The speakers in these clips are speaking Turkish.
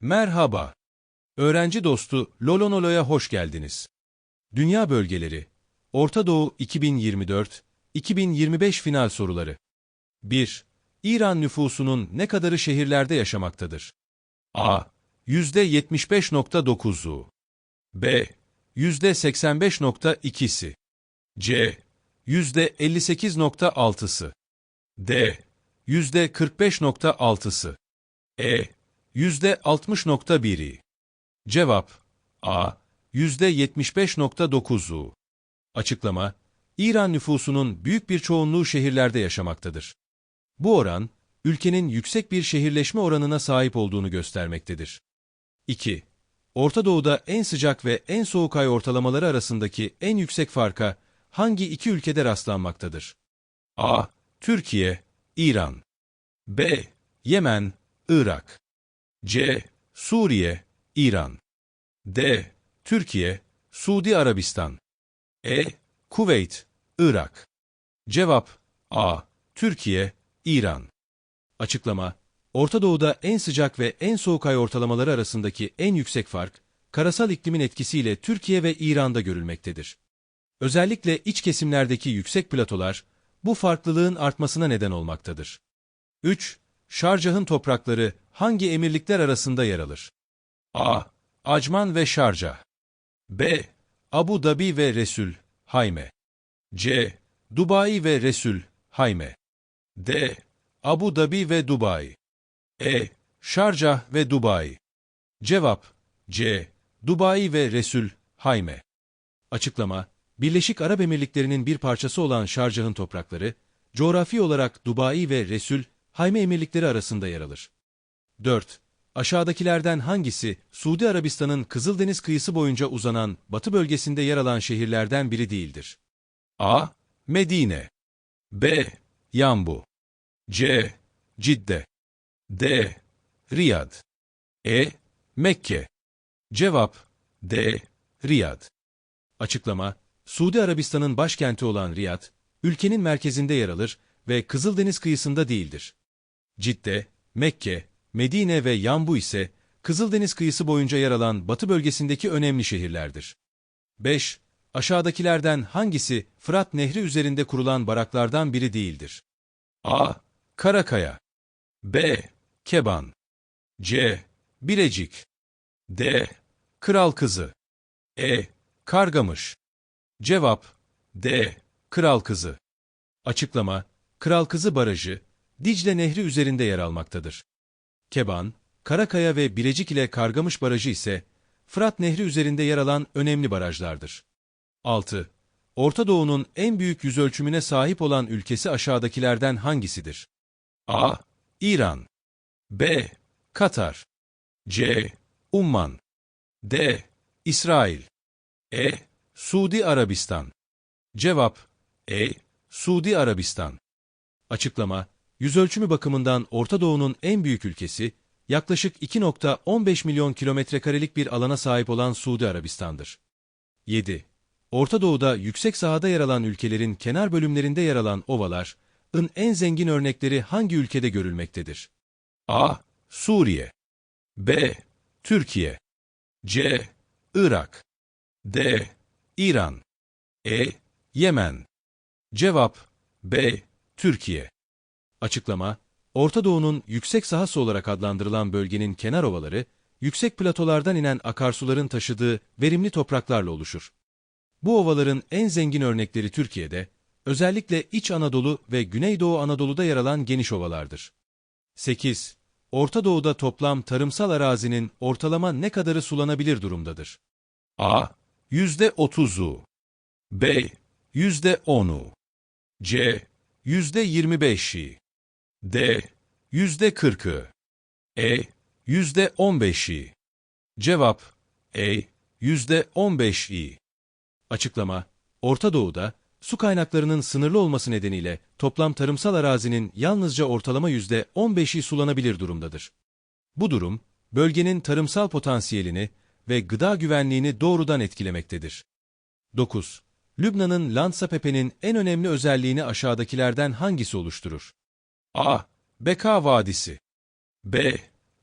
Merhaba. Öğrenci dostu Lolonolo'ya hoş geldiniz. Dünya bölgeleri, Orta Doğu 2024-2025 final soruları. 1. İran nüfusunun ne kadarı şehirlerde yaşamaktadır? A. %75.9'u. B. %85.2'si. C. %58.6'sı. D. %45.6'sı. E. %60.1'i. Cevap A. %75.9'u. Açıklama İran nüfusunun büyük bir çoğunluğu şehirlerde yaşamaktadır. Bu oran, ülkenin yüksek bir şehirleşme oranına sahip olduğunu göstermektedir. 2. Orta Doğu'da en sıcak ve en soğuk ay ortalamaları arasındaki en yüksek farka hangi iki ülkede rastlanmaktadır? A. Türkiye, İran. B. Yemen, Irak. C. Suriye, İran. D. Türkiye, Suudi Arabistan. E. Kuveyt, Irak. Cevap A. Türkiye, İran. Açıklama Orta Doğu'da en sıcak ve en soğuk ay ortalamaları arasındaki en yüksek fark, karasal iklimin etkisiyle Türkiye ve İran'da görülmektedir. Özellikle iç kesimlerdeki yüksek platolar, bu farklılığın artmasına neden olmaktadır. 3. Şarjah'ın toprakları hangi emirlikler arasında yer alır? A. Acman ve Şarjah. B. Abu Dhabi ve Resul, Hayme. C. Dubai ve Resul, Hayme. D. Abu Dhabi ve Dubai. E. Şarjah ve Dubai. Cevap C. Dubai ve Resul, Hayme. Açıklama Birleşik Arap Emirlikleri'nin bir parçası olan Şarjah'ın toprakları, coğrafi olarak Dubai ve Resul, Hayme Emirlikleri arasında yer alır. 4. Aşağıdakilerden hangisi Suudi Arabistan'ın Kızıldeniz kıyısı boyunca uzanan batı bölgesinde yer alan şehirlerden biri değildir? A. Medine B. Yambu C. Cidde D. Riyad E. Mekke Cevap D. Riyad Açıklama Suudi Arabistan'ın başkenti olan Riyad, ülkenin merkezinde yer alır ve Kızıldeniz kıyısında değildir. Cidde, Mekke, Medine ve Yambu ise Kızıldeniz kıyısı boyunca yer alan batı bölgesindeki önemli şehirlerdir. 5. Aşağıdakilerden hangisi Fırat Nehri üzerinde kurulan baraklardan biri değildir? A. Karakaya B. Keban C. Bilecik D. Kral Kızı E. Kargamış Cevap D. Kral Kızı Açıklama Kral Kızı Barajı, Dicle Nehri üzerinde yer almaktadır. Keban, Karakaya ve Bilecik ile Kargamış Barajı ise Fırat Nehri üzerinde yer alan önemli barajlardır. 6. Orta Doğu'nun en büyük yüzölçümüne sahip olan ülkesi aşağıdakilerden hangisidir? A. İran B. Katar C. Umman D. İsrail E. Suudi Arabistan Cevap E. Suudi Arabistan Açıklama Yüzölçümü bakımından Orta Doğu'nun en büyük ülkesi, yaklaşık 2.15 milyon kilometrekarelik bir alana sahip olan Suudi Arabistan'dır. 7. Orta Doğu'da yüksek sahada yer alan ülkelerin kenar bölümlerinde yer alan ovaların en zengin örnekleri hangi ülkede görülmektedir? A. Suriye B. Türkiye C. Irak D. İran E. Yemen Cevap B. Türkiye Açıklama, Orta Doğu'nun yüksek sahası olarak adlandırılan bölgenin kenar ovaları, yüksek platolardan inen akarsuların taşıdığı verimli topraklarla oluşur. Bu ovaların en zengin örnekleri Türkiye'de, özellikle İç Anadolu ve Güneydoğu Anadolu'da yer alan geniş ovalardır. 8. Orta Doğu'da toplam tarımsal arazinin ortalama ne kadarı sulanabilir durumdadır? A. %30'u B. %10'u C. %25'i D. Yüzde kırkı. E. Yüzde on beşi. Cevap. E. Yüzde on beşi. Açıklama. Orta Doğu'da su kaynaklarının sınırlı olması nedeniyle toplam tarımsal arazinin yalnızca ortalama yüzde on beşi sulanabilir durumdadır. Bu durum, bölgenin tarımsal potansiyelini ve gıda güvenliğini doğrudan etkilemektedir. 9. Lübnan'ın Lansa Pepe'nin en önemli özelliğini aşağıdakilerden hangisi oluşturur? A. Beka Vadisi B.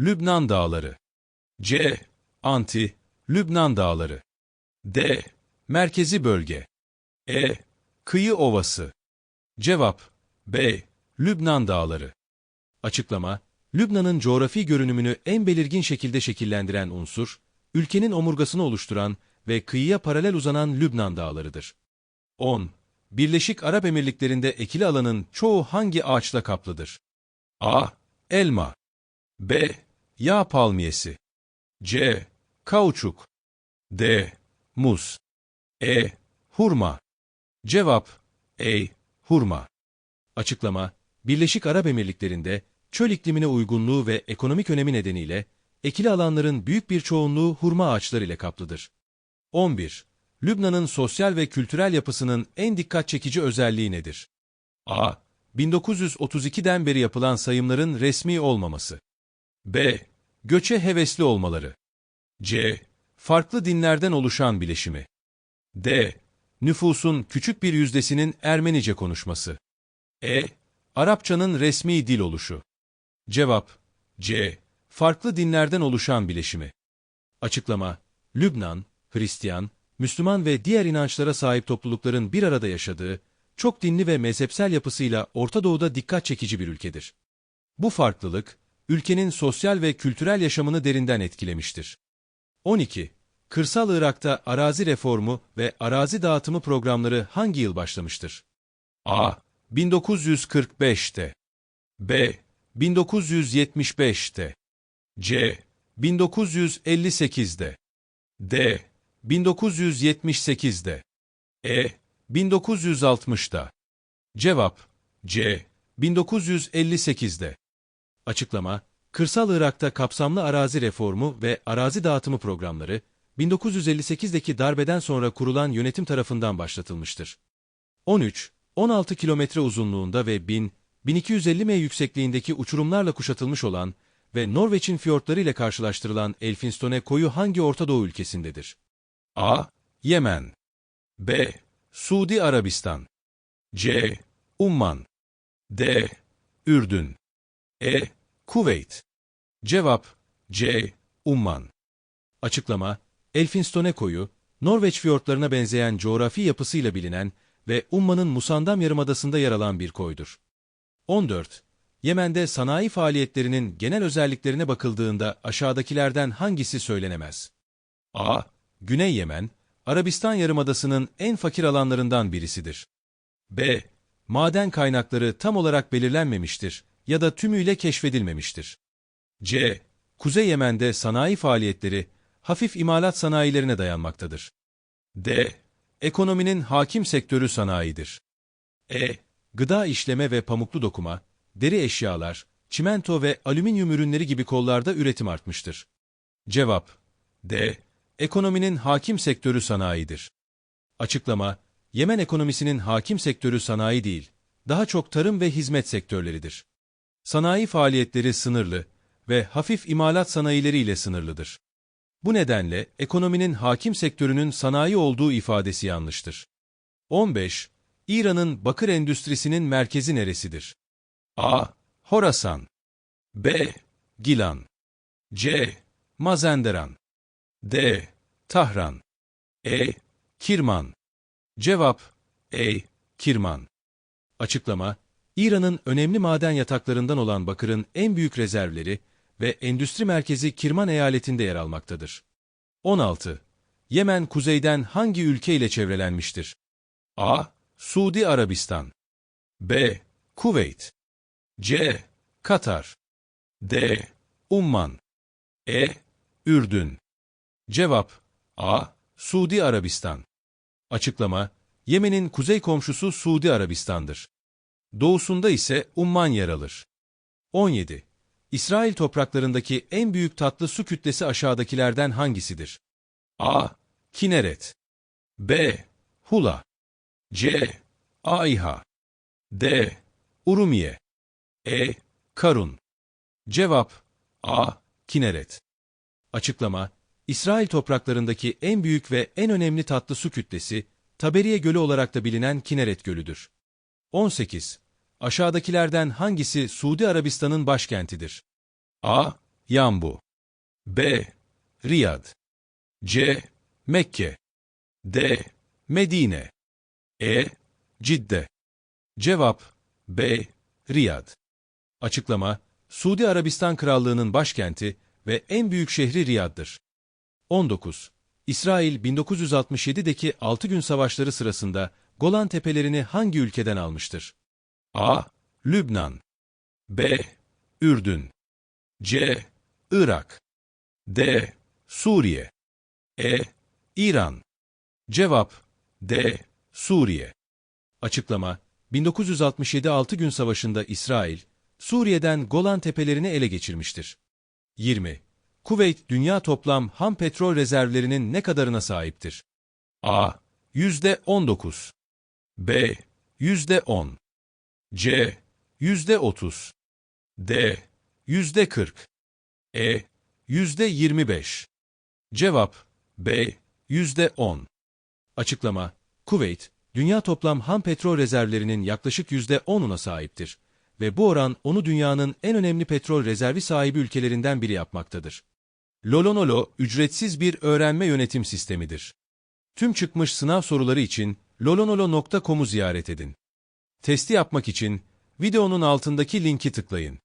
Lübnan Dağları C. Anti, Lübnan Dağları D. Merkezi Bölge E. Kıyı Ovası Cevap B. Lübnan Dağları Açıklama Lübnan'ın coğrafi görünümünü en belirgin şekilde şekillendiren unsur, ülkenin omurgasını oluşturan ve kıyıya paralel uzanan Lübnan Dağları'dır. 10. Birleşik Arap Emirlikleri'nde ekili alanın çoğu hangi ağaçla kaplıdır? A. Elma B. Yağ palmiyesi C. Kauçuk D. Muz E. Hurma Cevap E. Hurma Açıklama Birleşik Arap Emirlikleri'nde çöl iklimine uygunluğu ve ekonomik önemi nedeniyle ekili alanların büyük bir çoğunluğu hurma ağaçları ile kaplıdır. 11. Lübnan'ın sosyal ve kültürel yapısının en dikkat çekici özelliği nedir? A. 1932'den beri yapılan sayımların resmi olmaması. B. Göçe hevesli olmaları. C. Farklı dinlerden oluşan bileşimi. D. Nüfusun küçük bir yüzdesinin Ermenice konuşması. E. Arapçanın resmi dil oluşu. Cevap C. Farklı dinlerden oluşan bileşimi. Açıklama Lübnan, Hristiyan, Müslüman ve diğer inançlara sahip toplulukların bir arada yaşadığı, çok dinli ve mezhepsel yapısıyla Orta Doğu'da dikkat çekici bir ülkedir. Bu farklılık, ülkenin sosyal ve kültürel yaşamını derinden etkilemiştir. 12. Kırsal Irak'ta arazi reformu ve arazi dağıtımı programları hangi yıl başlamıştır? A. 1945'te B. 1975'te C. 1958'de D. 1978'de E. 1960'da Cevap C. 1958'de Açıklama Kırsal Irak'ta kapsamlı arazi reformu ve arazi dağıtımı programları 1958'deki darbeden sonra kurulan yönetim tarafından başlatılmıştır. 13 16 kilometre uzunluğunda ve 1000-1250 m yüksekliğindeki uçurumlarla kuşatılmış olan ve Norveç'in fiyortları ile karşılaştırılan Elfinstone koyu hangi Orta Doğu ülkesindedir? A. Yemen B. Suudi Arabistan C. Umman D. Ürdün E. Kuveyt Cevap C. Umman Açıklama Elfinstone koyu, Norveç fiyortlarına benzeyen coğrafi yapısıyla bilinen ve Umman'ın Musandam Yarımadası'nda yer alan bir koydur. 14. Yemen'de sanayi faaliyetlerinin genel özelliklerine bakıldığında aşağıdakilerden hangisi söylenemez? A. Güney Yemen, Arabistan Yarımadası'nın en fakir alanlarından birisidir. B. Maden kaynakları tam olarak belirlenmemiştir ya da tümüyle keşfedilmemiştir. C. Kuzey Yemen'de sanayi faaliyetleri hafif imalat sanayilerine dayanmaktadır. D. Ekonominin hakim sektörü sanayidir. E. Gıda işleme ve pamuklu dokuma, deri eşyalar, çimento ve alüminyum ürünleri gibi kollarda üretim artmıştır. Cevap D. Ekonominin hakim sektörü sanayidir. Açıklama, Yemen ekonomisinin hakim sektörü sanayi değil, daha çok tarım ve hizmet sektörleridir. Sanayi faaliyetleri sınırlı ve hafif imalat sanayileriyle sınırlıdır. Bu nedenle ekonominin hakim sektörünün sanayi olduğu ifadesi yanlıştır. 15. İran'ın bakır endüstrisinin merkezi neresidir? A. Horasan B. Gilan C. Mazenderan D. Tahran E. Kirman Cevap E. Kirman Açıklama İran'ın önemli maden yataklarından olan bakırın en büyük rezervleri ve endüstri merkezi Kirman eyaletinde yer almaktadır. 16. Yemen kuzeyden hangi ülke ile çevrelenmiştir? A. Suudi Arabistan B. Kuveyt C. Katar D. Umman E. Ürdün Cevap A. Suudi Arabistan Açıklama Yemen'in kuzey komşusu Suudi Arabistan'dır. Doğusunda ise Umman yer alır. 17. İsrail topraklarındaki en büyük tatlı su kütlesi aşağıdakilerden hangisidir? A. Kineret B. Hula C. Ayha D. Urumiye E. Karun Cevap A. Kineret Açıklama İsrail topraklarındaki en büyük ve en önemli tatlı su kütlesi, Taberiye Gölü olarak da bilinen Kineret Gölü'dür. 18. Aşağıdakilerden hangisi Suudi Arabistan'ın başkentidir? A. Yambu B. Riyad C. Mekke D. Medine E. Cidde Cevap B. Riyad Açıklama Suudi Arabistan Krallığı'nın başkenti ve en büyük şehri Riyad'dır. 19. İsrail 1967'deki 6 gün savaşları sırasında Golan Tepelerini hangi ülkeden almıştır? A. Lübnan B. Ürdün C. Irak D. Suriye E. İran Cevap D. Suriye Açıklama 1967 6 gün savaşında İsrail, Suriye'den Golan Tepelerini ele geçirmiştir. 20. Kuveyt dünya toplam ham petrol rezervlerinin ne kadarına sahiptir? A. Yüzde 19 B. Yüzde 10 C. Yüzde 30 D. Yüzde 40 E. Yüzde 25 Cevap B. Yüzde 10 Açıklama Kuveyt, dünya toplam ham petrol rezervlerinin yaklaşık yüzde 10'una sahiptir ve bu oran onu dünyanın en önemli petrol rezervi sahibi ülkelerinden biri yapmaktadır. Lolonolo, ücretsiz bir öğrenme yönetim sistemidir. Tüm çıkmış sınav soruları için lolonolo.com'u ziyaret edin. Testi yapmak için videonun altındaki linki tıklayın.